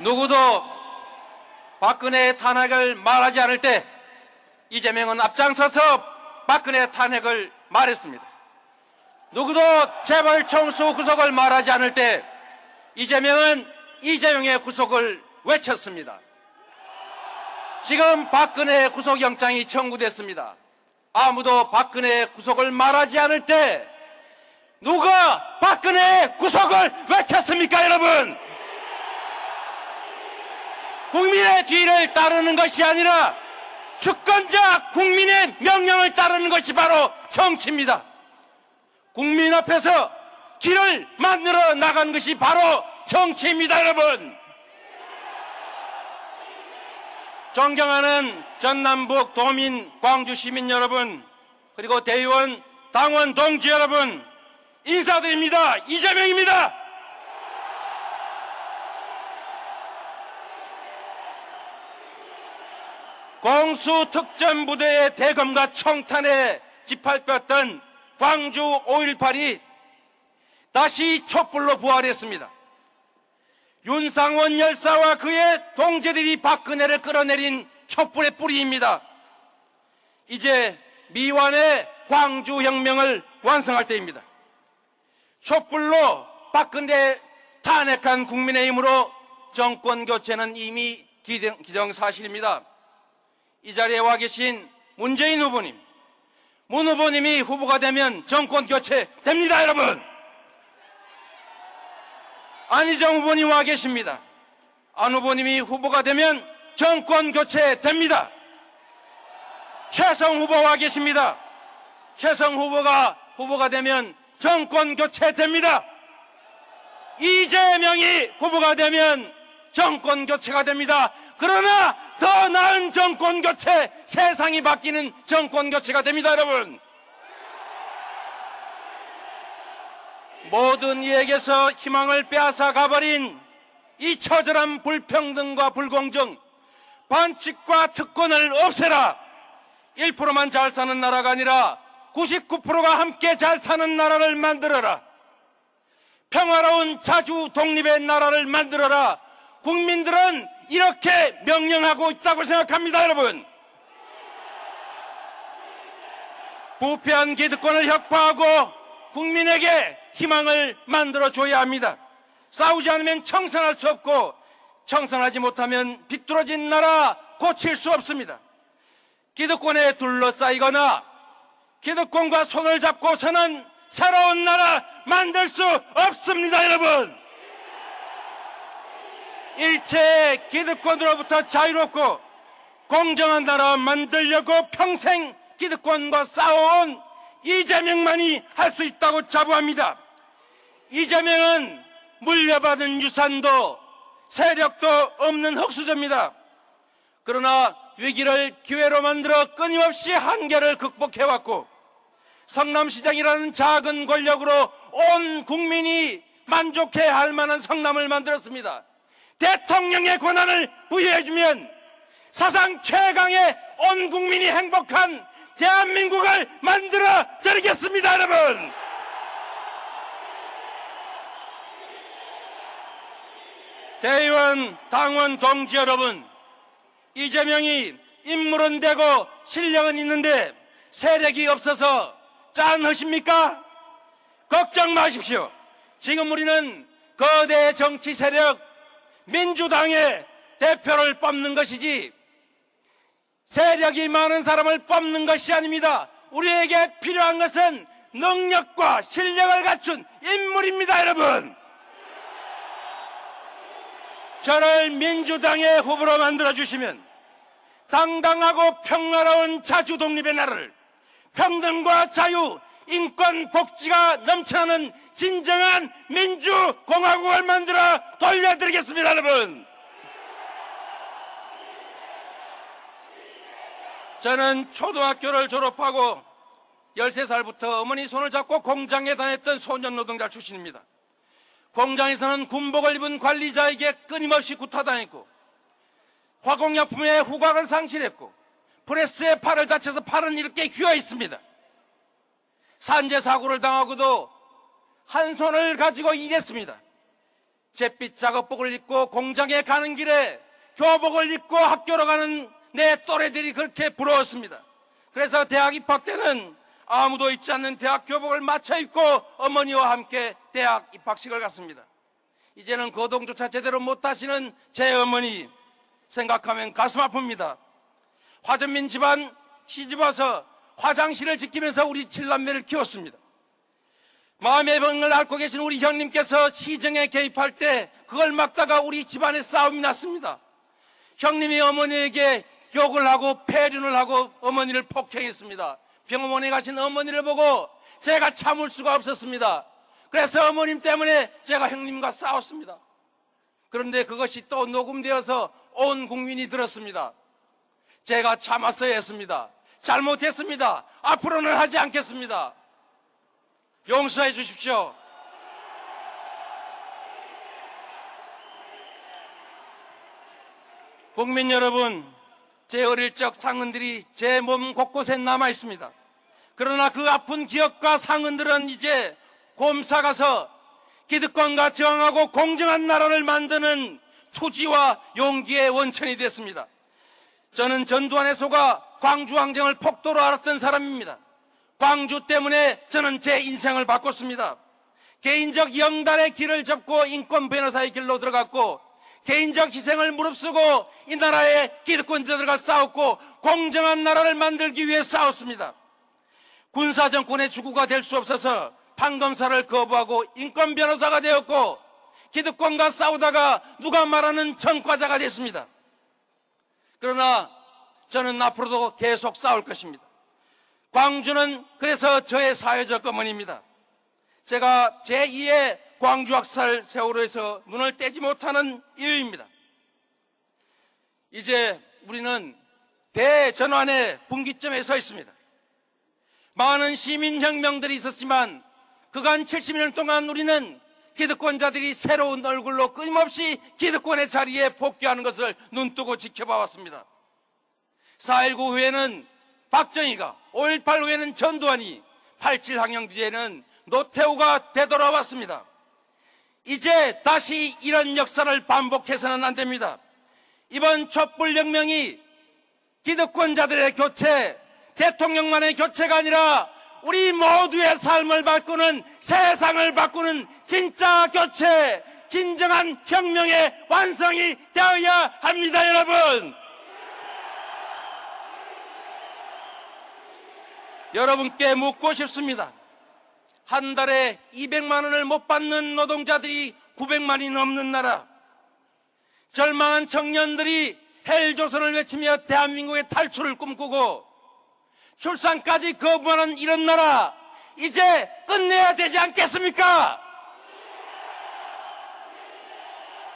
누구도 박근혜 탄핵을 말하지 않을 때 이재명은 앞장서서 박근혜 탄핵을 말했습니다. 누구도 재벌 총수 구속을 말하지 않을 때 이재명은 이재명의 구속을 외쳤습니다. 지금 박근혜 구속영장이 청구됐습니다. 아무도 박근혜 구속을 말하지 않을 때 누가 박근혜 구속을 외쳤습니까, 여러분? 국민의 뒤를 따르는 것이 아니라 주권자 국민의 명령을 따르는 것이 바로 정치입니다. 국민 앞에서 길을 만들어 나간 것이 바로 정치입니다, 여러분. 존경하는 전남북 도민 광주 시민 여러분 그리고 대의원 당원 동지 여러분 인사드립니다. 이재명입니다. 공수특전부대의 대검과 청탄에 짓밟혔던 광주 5.18이 다시 촛불로 부활했습니다. 윤상원 열사와 그의 동지들이 박근혜를 끌어내린 촛불의 뿌리입니다. 이제 미완의 광주혁명을 완성할 때입니다. 촛불로 박근혜 탄핵한 국민의힘으로 정권 교체는 이미 기정- 기정사실입니다. 이 자리에 와 계신 문재인 후보님, 문 후보님이 후보가 되면 정권 교체 됩니다, 여러분! 안희정 후보님 와 계십니다. 안 후보님이 후보가 되면 정권 교체 됩니다. 최성 후보 와 계십니다. 최성 후보가 후보가 되면 정권 교체 됩니다. 이재명이 후보가 되면 정권 교체가 됩니다. 그러나 더 나은 정권 교체, 세상이 바뀌는 정권 교체가 됩니다, 여러분. 모든 이에게서 희망을 빼앗아 가버린 이 처절한 불평등과 불공정, 반칙과 특권을 없애라. 1%만 잘 사는 나라가 아니라 99%가 함께 잘 사는 나라를 만들어라. 평화로운 자주 독립의 나라를 만들어라. 국민들은 이렇게 명령하고 있다고 생각합니다, 여러분. 부패한 기득권을 혁파하고 국민에게 희망을 만들어 줘야 합니다. 싸우지 않으면 청산할 수 없고 청산하지 못하면 비뚤어진 나라 고칠 수 없습니다. 기득권에 둘러싸이거나 기득권과 손을 잡고 서는 새로운 나라 만들 수 없습니다, 여러분. 일체 기득권으로부터 자유롭고 공정한 나라 만들려고 평생 기득권과 싸워온 이재명만이 할 수 있다고 자부합니다. 이재명은 물려받은 유산도 세력도 없는 흙수저입니다. 그러나 위기를 기회로 만들어 끊임없이 한계를 극복해왔고 성남시장이라는 작은 권력으로 온 국민이 만족해야 할 만한 성남을 만들었습니다. 대통령의 권한을 부여해주면 사상 최강의 온 국민이 행복한 대한민국을 만들어 드리겠습니다, 여러분! 대의원, 당원, 동지 여러분, 이재명이 인물은 되고 실력은 있는데 세력이 없어서 짠하십니까? 걱정 마십시오. 지금 우리는 거대 정치 세력 민주당의 대표를 뽑는 것이지 세력이 많은 사람을 뽑는 것이 아닙니다. 우리에게 필요한 것은 능력과 실력을 갖춘 인물입니다, 여러분. 저를 민주당의 후보로 만들어 주시면 당당하고 평화로운 자주 독립의 나라를 평등과 자유, 인권, 복지가 넘쳐나는 진정한 민주공화국을 만들어 돌려드리겠습니다, 여러분. 저는 초등학교를 졸업하고 13살부터 어머니 손을 잡고 공장에 다녔던 소년 노동자 출신입니다. 공장에서는 군복을 입은 관리자에게 끊임없이 구타당했고 화공약품의 후각을 상실했고 프레스에 팔을 다쳐서 팔은 이렇게 휘어 있습니다. 산재 사고를 당하고도 한 손을 가지고 일했습니다. 잿빛 작업복을 입고 공장에 가는 길에 교복을 입고 학교로 가는 내 또래들이 그렇게 부러웠습니다. 그래서 대학 입학 때는 아무도 입지 않는 대학 교복을 맞춰 입고 어머니와 함께 대학 입학식을 갔습니다. 이제는 거동조차 제대로 못하시는 제 어머니 생각하면 가슴 아픕니다. 화전민 집안 시집와서 화장실을 지키면서 우리 칠남매를 키웠습니다. 마음의 병을 앓고 계신 우리 형님께서 시정에 개입할 때 그걸 막다가 우리 집안에 싸움이 났습니다. 형님이 어머니에게 욕을 하고 폐륜을 하고 어머니를 폭행했습니다. 병원에 가신 어머니를 보고 제가 참을 수가 없었습니다. 그래서 어머님 때문에 제가 형님과 싸웠습니다. 그런데 그것이 또 녹음되어서 온 국민이 들었습니다. 제가 참았어야 했습니다. 잘못했습니다. 앞으로는 하지 않겠습니다. 용서해 주십시오. 국민 여러분, 제 어릴 적 상흔들이 제 몸 곳곳에 남아 있습니다. 그러나 그 아픈 기억과 상흔들은 이제 곰사가서 기득권과 저항하고 공정한 나라를 만드는 투지와 용기의 원천이 됐습니다. 저는 전두환의 소가 광주항쟁을 폭도로 알았던 사람입니다. 광주 때문에 저는 제 인생을 바꿨습니다. 개인적 영달의 길을 접고 인권 변호사의 길로 들어갔고 개인적 희생을 무릅쓰고 이 나라의 기득권자들과 싸웠고 공정한 나라를 만들기 위해 싸웠습니다. 군사 정권의 주구가 될 수 없어서 판검사를 거부하고 인권 변호사가 되었고 기득권과 싸우다가 누가 말하는 전과자가 됐습니다. 그러나 저는 앞으로도 계속 싸울 것입니다. 광주는 그래서 저의 사회적 어머니입니다. 제가 제2의 광주 학살 세월호에서 눈을 떼지 못하는 이유입니다. 이제 우리는 대전환의 분기점에 서 있습니다. 많은 시민혁명들이 있었지만 그간 70년 동안 우리는 기득권자들이 새로운 얼굴로 끊임없이 기득권의 자리에 복귀하는 것을 눈뜨고 지켜봐 왔습니다. 4.19 후에는 박정희가, 5.18 후에는 전두환이, 87 항영 뒤에는 노태우가 되돌아왔습니다. 이제 다시 이런 역사를 반복해서는 안 됩니다. 이번 촛불혁명이 기득권자들의 교체, 대통령만의 교체가 아니라 우리 모두의 삶을 바꾸는 세상을 바꾸는 진짜 교체, 진정한 혁명의 완성이 되어야 합니다, 여러분! 여러분께 묻고 싶습니다. 한 달에 200만 원을 못 받는 노동자들이 900만이 넘는 나라. 절망한 청년들이 헬조선을 외치며 대한민국의 탈출을 꿈꾸고 출산까지 거부하는 이런 나라 이제 끝내야 되지 않겠습니까?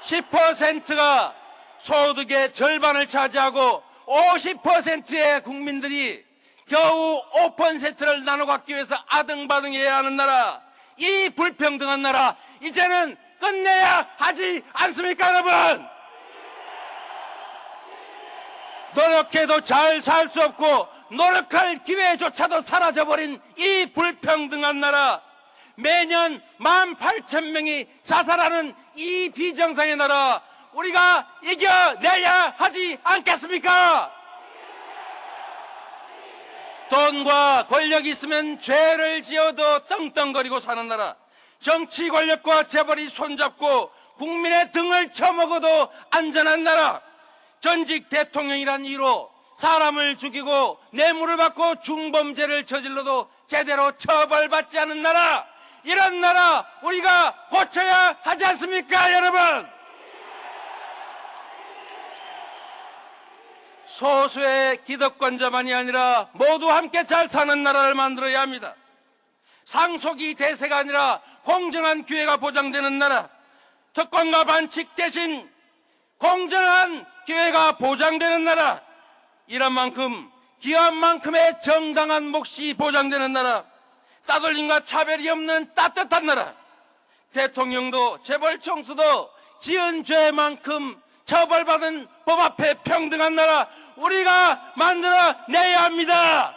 10%가 소득의 절반을 차지하고 50%의 국민들이 겨우 5%를 나눠 갖기 위해서 아등바등해야 하는 나라 이 불평등한 나라 이제는 끝내야 하지 않습니까 여러분? 노력해도 잘 살 수 없고 노력할 기회조차도 사라져버린 이 불평등한 나라 매년 18,000명이 자살하는 이 비정상의 나라 우리가 이겨내야 하지 않겠습니까? 돈과 권력이 있으면 죄를 지어도 떵떵거리고 사는 나라. 정치 권력과 재벌이 손잡고 국민의 등을 쳐먹어도 안전한 나라. 전직 대통령이란 이유로 사람을 죽이고 뇌물을 받고 중범죄를 저질러도 제대로 처벌받지 않은 나라. 이런 나라 우리가 고쳐야 하지 않습니까 여러분 소수의 기득권자만이 아니라 모두 함께 잘 사는 나라를 만들어야 합니다. 상속이 대세가 아니라 공정한 기회가 보장되는 나라 특권과 반칙 대신 공정한 기회가 보장되는 나라 이런 만큼 기한 만큼의 정당한 몫이 보장되는 나라 따돌림과 차별이 없는 따뜻한 나라 대통령도 재벌 총수도 지은 죄만큼 처벌받은 법 앞에 평등한 나라 우리가 만들어 내야 합니다.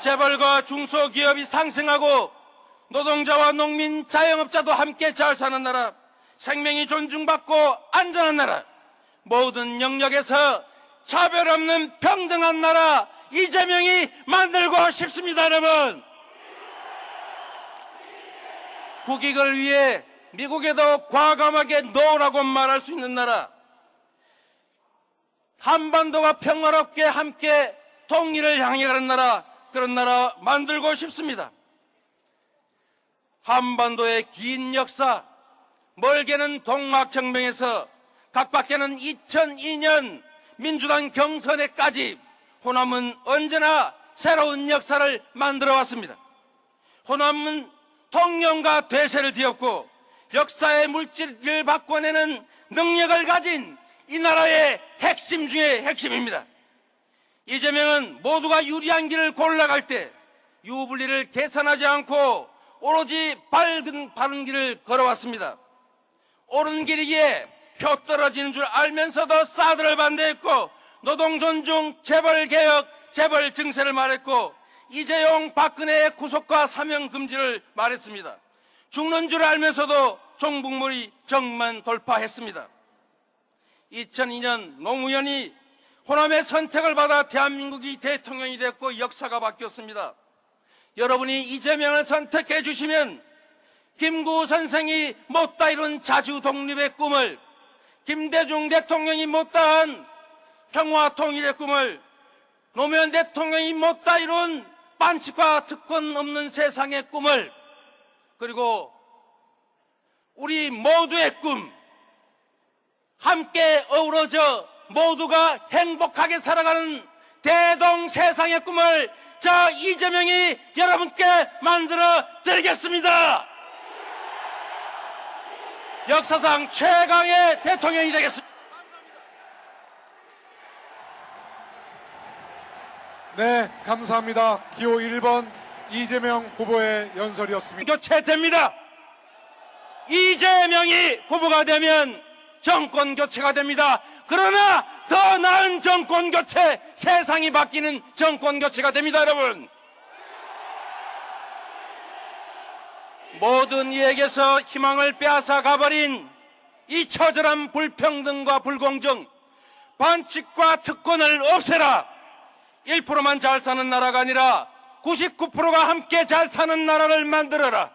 재벌과 중소기업이 상생하고 노동자와 농민, 자영업자도 함께 잘 사는 나라, 생명이 존중받고 안전한 나라, 모든 영역에서 차별 없는 평등한 나라 이재명이 만들고 싶습니다, 여러분. 국익을 위해 미국에도 과감하게 노라고 말할 수 있는 나라, 한반도가 평화롭게 함께 통일을 향해 가는 나라, 그런 나라 만들고 싶습니다. 한반도의 긴 역사, 멀게는 동학혁명에서 각밖에는 2002년 민주당 경선에까지 호남은 언제나 새로운 역사를 만들어 왔습니다. 호남은 통념과 대세를 뒤엎고 역사의 물질을 바꿔내는 능력을 가진 이 나라의 핵심 중의 핵심입니다. 이재명은 모두가 유리한 길을 골라갈 때 유불리를 계산하지 않고 오로지 밝은 바른 길을 걸어왔습니다. 옳은 길이기에 표 떨어지는 줄 알면서도 사드를 반대했고 노동 존중, 재벌 개혁, 재벌 증세를 말했고 이재용, 박근혜의 구속과 사명 금지를 말했습니다. 죽는 줄 알면서도 종북몰이 정만 돌파했습니다. 2002년 노무현이 호남의 선택을 받아 대한민국이 대통령이 됐고 역사가 바뀌었습니다. 여러분이 이재명을 선택해 주시면 김구 선생이 못다 이룬 자주 독립의 꿈을 김대중 대통령이 못다한 평화 통일의 꿈을 노무현 대통령이 못다 이룬 반칙과 특권 없는 세상의 꿈을 그리고 우리 모두의 꿈 함께 어우러져 모두가 행복하게 살아가는 대동 세상의 꿈을 저 이재명이 여러분께 만들어 드리겠습니다. 역사상 최강의 대통령이 되겠습니다. 네, 감사합니다. 기호 1번 이재명 후보의 연설이었습니다. 교체됩니다. 이재명이 후보가 되면 정권 교체가 됩니다. 그러나 더 나은 정권 교체, 세상이 바뀌는 정권 교체가 됩니다, 여러분. 모든 이에게서 희망을 빼앗아 가버린 이 처절한 불평등과 불공정, 반칙과 특권을 없애라. 1%만 잘 사는 나라가 아니라 99%가 함께 잘 사는 나라를 만들어라.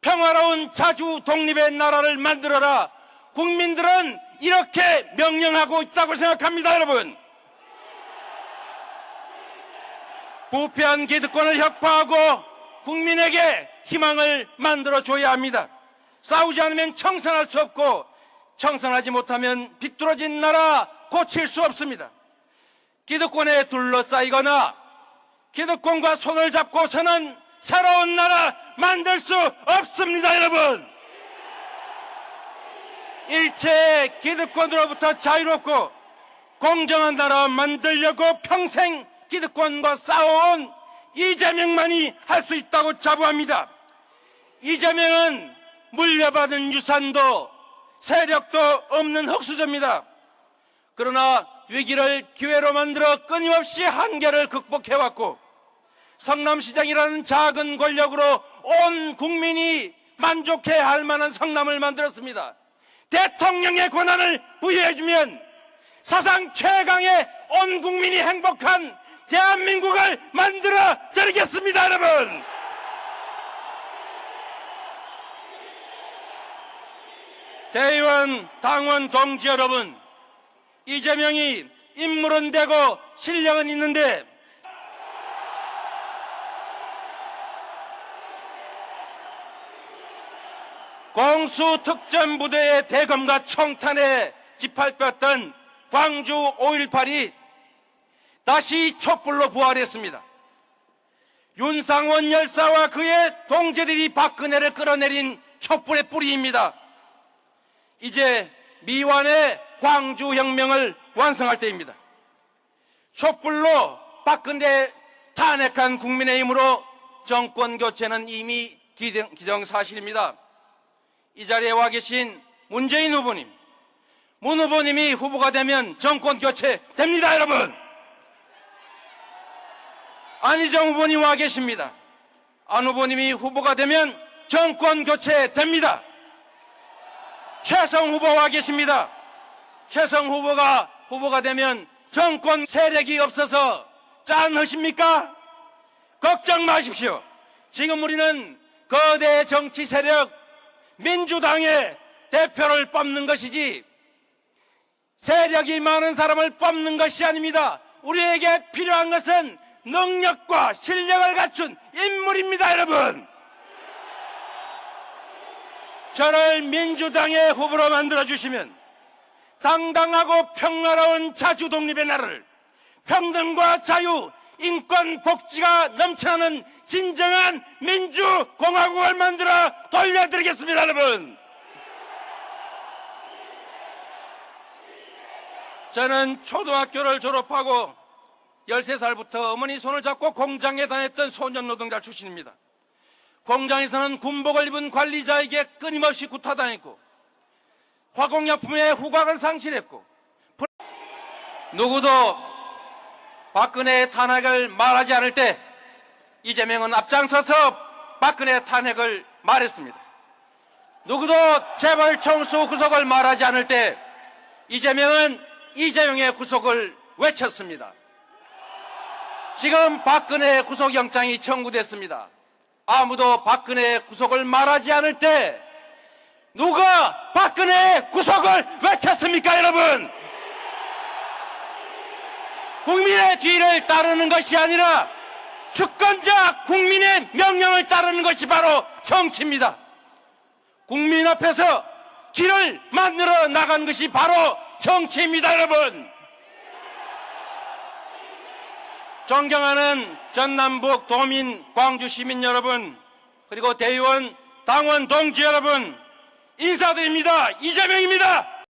평화로운 자주 독립의 나라를 만들어라. 국민들은 이렇게 명령하고 있다고 생각합니다, 여러분. 부패한 기득권을 혁파하고 국민에게 희망을 만들어 줘야 합니다. 싸우지 않으면 청산할 수 없고 청산하지 못하면 비뚤어진 나라 고칠 수 없습니다. 기득권에 둘러싸이거나 기득권과 손을 잡고 서는 새로운 나라 만들 수 없습니다, 여러분. 일체 기득권으로부터 자유롭고 공정한 나라 만들려고 평생 기득권과 싸워온 이재명만이 할 수 있다고 자부합니다. 이재명은 물려받은 유산도 세력도 없는 흙수저입니다. 그러나 위기를 기회로 만들어 끊임없이 한계를 극복해왔고 성남시장이라는 작은 권력으로 온 국민이 만족해야 할 만한 성남을 만들었습니다. 대통령의 권한을 부여해주면 사상 최강의 온 국민이 행복한 대한민국을 만들어 드리겠습니다, 여러분! 대의원, 당원, 동지 여러분, 이재명이 인물은 되고 실력은 있는데 공수특전부대의 대검과 청탄에 짓밟혔던 광주 5.18이 다시 촛불로 부활했습니다. 윤상원 열사와 그의 동지들이 박근혜를 끌어내린 촛불의 뿌리입니다. 이제 미완의 광주혁명을 완성할 때입니다. 촛불로 박근혜 탄핵한 국민의힘으로 정권 교체는 이미 기정- 기정사실입니다. 이 자리에 와 계신 문재인 후보님, 문 후보님이 후보가 되면 정권 교체 됩니다, 여러분! 안희정 후보님 와 계십니다. 안 후보님이 후보가 되면 정권 교체 됩니다. 최성 후보 와 계십니다. 최성 후보가 후보가 되면 정권 세력이 없어서 짠하십니까? 걱정 마십시오. 지금 우리는 거대 정치 세력 민주당의 대표를 뽑는 것이지 세력이 많은 사람을 뽑는 것이 아닙니다. 우리에게 필요한 것은 능력과 실력을 갖춘 인물입니다, 여러분. 저를 민주당의 후보로 만들어 주시면 당당하고 평화로운 자주 독립의 나라를 평등과 자유, 인권, 복지가 넘쳐나는 진정한 민주공화국을 만들어 돌려드리겠습니다, 여러분. 저는 초등학교를 졸업하고 13살부터 어머니 손을 잡고 공장에 다녔던 소년 노동자 출신입니다. 공장에서는 군복을 입은 관리자에게 끊임없이 구타당했고 화공약품의 후각을 상실했고 불- 누구도 박근혜 탄핵을 말하지 않을 때 이재명은 앞장서서 박근혜 탄핵을 말했습니다. 누구도 재벌 총수 구속을 말하지 않을 때 이재명은 이재명의 구속을 외쳤습니다. 지금 박근혜 구속영장이 청구됐습니다. 아무도 박근혜 구속을 말하지 않을 때 누가 박근혜 구속을 외쳤습니까, 여러분? 국민의 뒤를 따르는 것이 아니라 주권자 국민의 명령을 따르는 것이 바로 정치입니다. 국민 앞에서 길을 만들어 나간 것이 바로 정치입니다, 여러분. 존경하는 전남북 도민 광주 시민 여러분 그리고 대의원 당원 동지 여러분 인사드립니다. 이재명입니다.